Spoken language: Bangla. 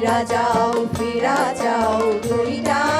ফিরা যাও ফিরা যাও দুইটা